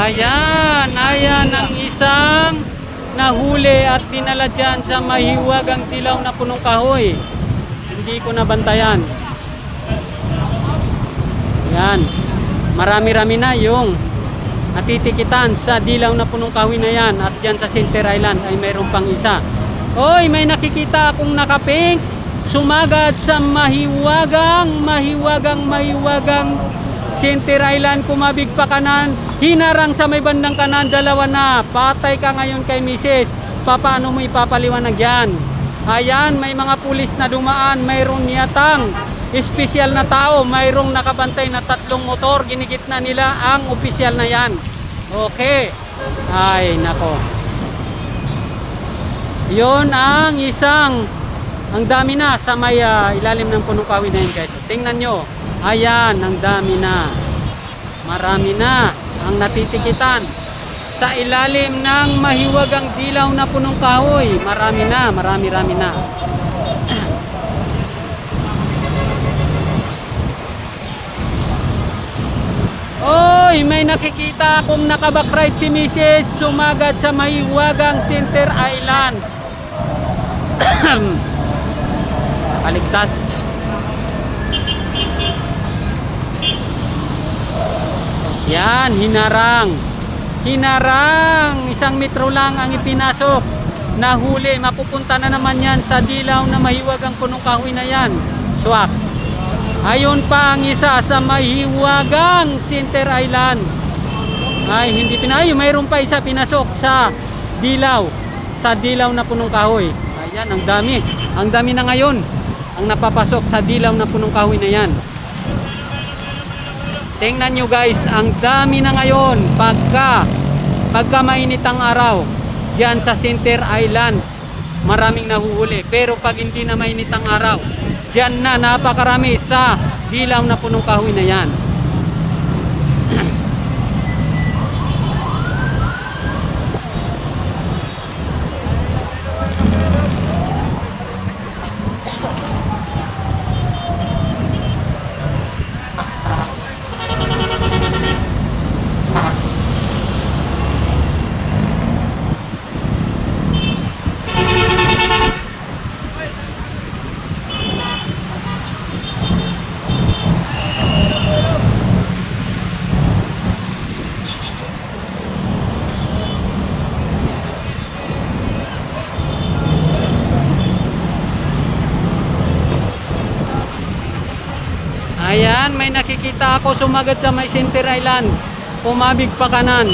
Ayan, ayan ang isang nahuli at dinala dyan sa mahiwagang dilaw na punong kahoy. Hindi ko nabantayan. Yan. Marami-rami na yung natitikitan sa dilaw na punong kahoy na yan. At dyan sa Center Island ay mayroon pang isa. Hoy, may nakikita akong nakapink. Sumagad sa mahiwagang, mahiwagang, mahiwagang Center Island, kumabig pa kanan, hinarang sa may bandang kanan, dalawa na. Patay ka ngayon kay Mrs. Paano mo ipapaliwanag yan? Ayan, may mga pulis na dumaan, mayroong niyatang espesyal na tao, mayroong nakabantay na tatlong motor, ginigitna nila ang opisyal na yan. Okay. Ay, nako. Yon ang isang ang dami na sa may ah, ilalim ng punong kahoy na yun guys. Tingnan nyo. Ayan, ang dami na. Marami na ang natitikitan. Sa ilalim ng mahiwagang dilaw na punong kahoy. Marami na, marami-rami na. Oy, may nakikita akong nakabakride si Mrs. Sumagad sa mahiwagang Center Island. Nakaligtas. Yan, hinarang. Hinarang. Isang metro lang ang ipinasok. Nahuli, mapupunta na naman yan sa dilaw na mahiwagang punong kahoy na yan. Swak. Ayon pa ang isa sa mahiwagang Center Island. Ay, hindi pinayo. Mayroon pa isa pinasok sa dilaw. Sa dilaw na punong kahoy. Ayan, ang dami. Ang dami na ngayon. Ang napapasok sa dilaw na punong kahoy na yan. Tingnan nyo guys, ang dami na ngayon pagka pagka mainit ang araw diyan sa Center Island. Maraming nahuhuli. Pero pag hindi na mainit ang araw, diyan na napakarami sa dilaw na punong kahoy na yan. Ayan, may nakikita ako sumagat sa may Center Island. Pumabig pa kanan.